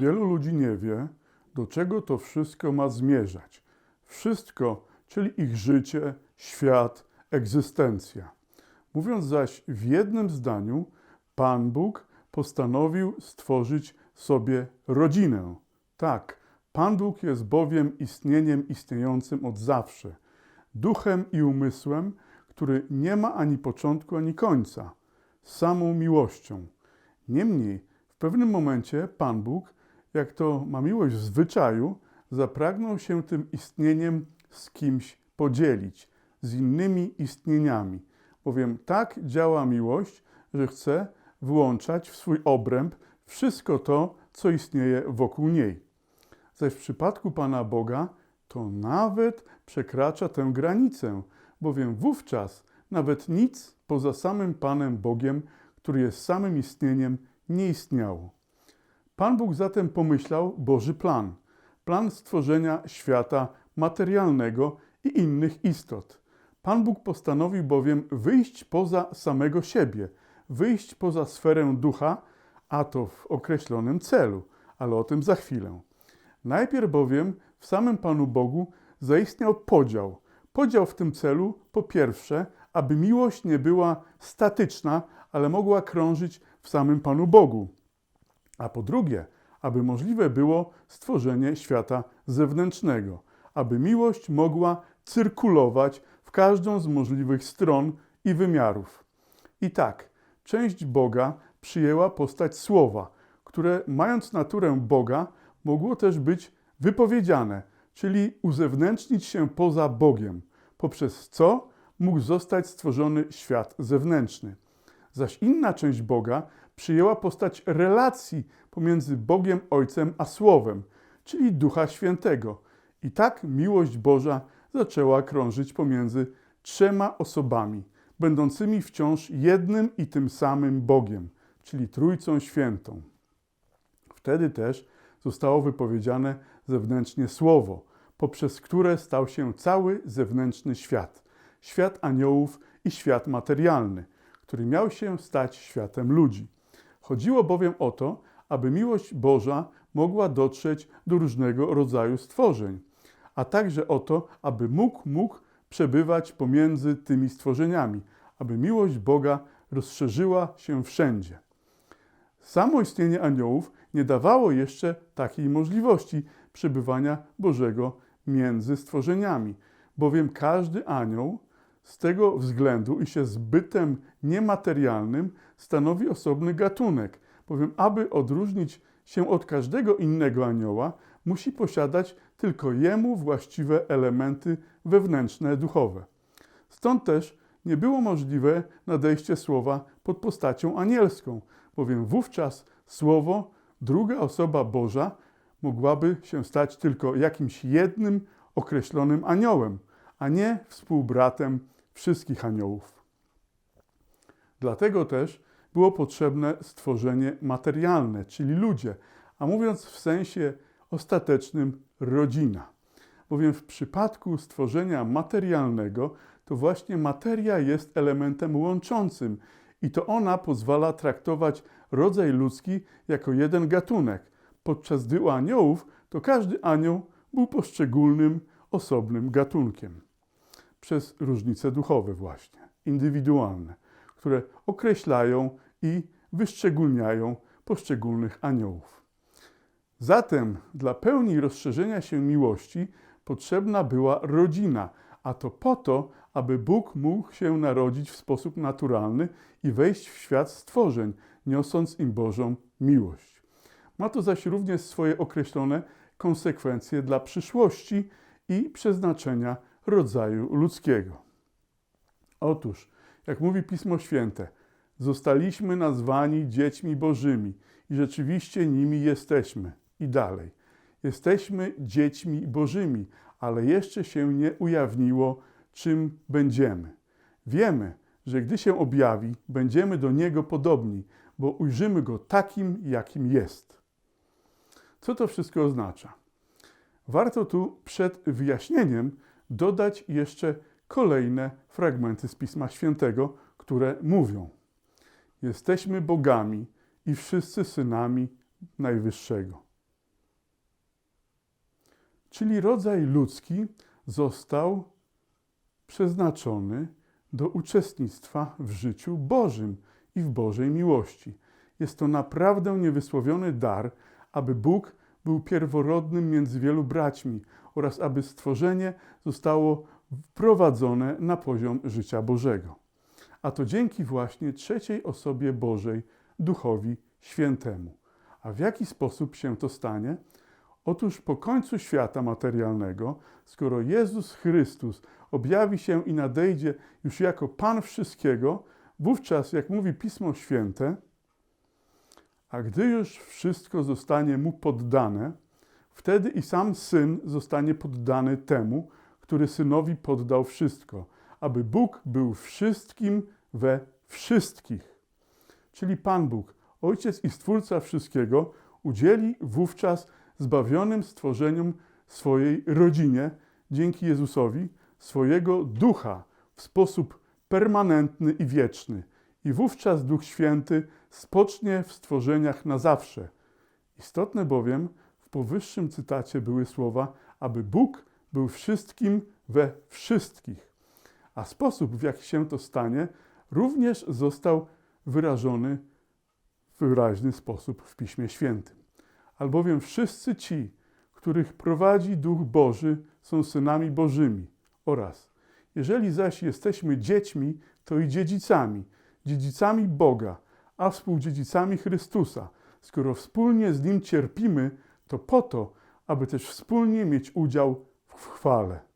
Wielu ludzi nie wie, do czego to wszystko ma zmierzać. Wszystko, czyli ich życie, świat, egzystencja. Mówiąc zaś w jednym zdaniu, Pan Bóg postanowił stworzyć sobie rodzinę. Tak, Pan Bóg jest bowiem istnieniem istniejącym od zawsze, duchem i umysłem, który nie ma ani początku, ani końca, samą miłością. Niemniej, w pewnym momencie Pan Bóg, jak to ma miłość w zwyczaju, zapragnął się tym istnieniem z kimś podzielić, z innymi istnieniami. Bowiem tak działa miłość, że chce włączać w swój obręb wszystko to, co istnieje wokół niej. Zaś w przypadku Pana Boga to nawet przekracza tę granicę, bowiem wówczas nawet nic poza samym Panem Bogiem, który jest samym istnieniem, nie istniało. Pan Bóg zatem pomyślał Boży plan, plan stworzenia świata materialnego i innych istot. Pan Bóg postanowił bowiem wyjść poza samego siebie, wyjść poza sferę ducha, a to w określonym celu, ale o tym za chwilę. Najpierw bowiem w samym Panu Bogu zaistniał podział. Podział w tym celu, po pierwsze, aby miłość nie była statyczna, ale mogła krążyć w samym Panu Bogu. A po drugie, aby możliwe było stworzenie świata zewnętrznego, aby miłość mogła cyrkulować w każdą z możliwych stron i wymiarów. I tak, część Boga przyjęła postać słowa, które, mając naturę Boga, mogło też być wypowiedziane, czyli uzewnętrznić się poza Bogiem, poprzez co mógł zostać stworzony świat zewnętrzny. Zaś inna część Boga przyjęła postać relacji pomiędzy Bogiem Ojcem a Słowem, czyli Ducha Świętego. I tak miłość Boża zaczęła krążyć pomiędzy trzema osobami, będącymi wciąż jednym i tym samym Bogiem, czyli Trójcą Świętą. Wtedy też zostało wypowiedziane zewnętrznie słowo, poprzez które stał się cały zewnętrzny świat świat aniołów i świat materialny, który miał się stać światem ludzi. Chodziło bowiem o to, aby miłość Boża mogła dotrzeć do różnego rodzaju stworzeń, a także o to, aby mógł, mógł przebywać pomiędzy tymi stworzeniami, aby miłość Boga rozszerzyła się wszędzie. Samo istnienie aniołów nie dawało jeszcze takiej możliwości przebywania Bożego między stworzeniami, bowiem każdy anioł z tego względu, iż jest bytem niematerialnym, stanowi osobny gatunek, bowiem aby odróżnić się od każdego innego anioła, musi posiadać tylko jemu właściwe elementy wewnętrzne, duchowe. Stąd też nie było możliwe nadejście słowa pod postacią anielską, bowiem wówczas słowo, druga osoba Boża, mogłaby się stać tylko jakimś jednym określonym aniołem, a nie współbratem wszystkich aniołów. Dlatego też było potrzebne stworzenie materialne, czyli ludzie, a mówiąc w sensie ostatecznym rodzina. Bowiem w przypadku stworzenia materialnego to właśnie materia jest elementem łączącym i to ona pozwala traktować rodzaj ludzki jako jeden gatunek, podczas gdy u aniołów to każdy anioł był poszczególnym, osobnym gatunkiem. Przez różnice duchowe właśnie, indywidualne, które określają i wyszczególniają poszczególnych aniołów. Zatem dla pełni rozszerzenia się miłości potrzebna była rodzina, a to po to, aby Bóg mógł się narodzić w sposób naturalny i wejść w świat stworzeń, niosąc im Bożą miłość. Ma to zaś również swoje określone konsekwencje dla przyszłości i przeznaczenia rodzaju ludzkiego. Otóż, jak mówi Pismo Święte, zostaliśmy nazwani dziećmi Bożymi i rzeczywiście nimi jesteśmy. I dalej. Jesteśmy dziećmi Bożymi, ale jeszcze się nie ujawniło, czym będziemy. Wiemy, że gdy się objawi, będziemy do Niego podobni, bo ujrzymy Go takim, jakim jest. Co to wszystko oznacza? Warto tu przed wyjaśnieniem dodać jeszcze kolejne fragmenty z Pisma Świętego, które mówią: Jesteśmy bogami i wszyscy synami Najwyższego. Czyli rodzaj ludzki został przeznaczony do uczestnictwa w życiu Bożym i w Bożej miłości. Jest to naprawdę niewysłowiony dar, aby Bóg był pierworodnym między wielu braćmi oraz aby stworzenie zostało wprowadzone na poziom życia Bożego. A to dzięki właśnie trzeciej osobie Bożej, Duchowi Świętemu. A w jaki sposób się to stanie? Otóż po końcu świata materialnego, skoro Jezus Chrystus objawi się i nadejdzie już jako Pan wszystkiego, wówczas, jak mówi Pismo Święte, a gdy już wszystko zostanie mu poddane, wtedy i sam syn zostanie poddany temu, który synowi poddał wszystko, aby Bóg był wszystkim we wszystkich. Czyli Pan Bóg, Ojciec i Stwórca wszystkiego, udzieli wówczas zbawionym stworzeniom swojej rodzinie, dzięki Jezusowi, swojego ducha w sposób permanentny i wieczny. I wówczas Duch Święty spocznie w stworzeniach na zawsze. Istotne bowiem w powyższym cytacie były słowa, aby Bóg był wszystkim we wszystkich. A sposób, w jaki się to stanie, również został wyrażony w wyraźny sposób w Piśmie Świętym. Albowiem wszyscy ci, których prowadzi Duch Boży, są synami Bożymi. Oraz, jeżeli zaś jesteśmy dziećmi, to i dziedzicami, dziedzicami Boga, a współdziedzicami Chrystusa. Skoro wspólnie z Nim cierpimy, to po to, aby też wspólnie mieć udział w chwale.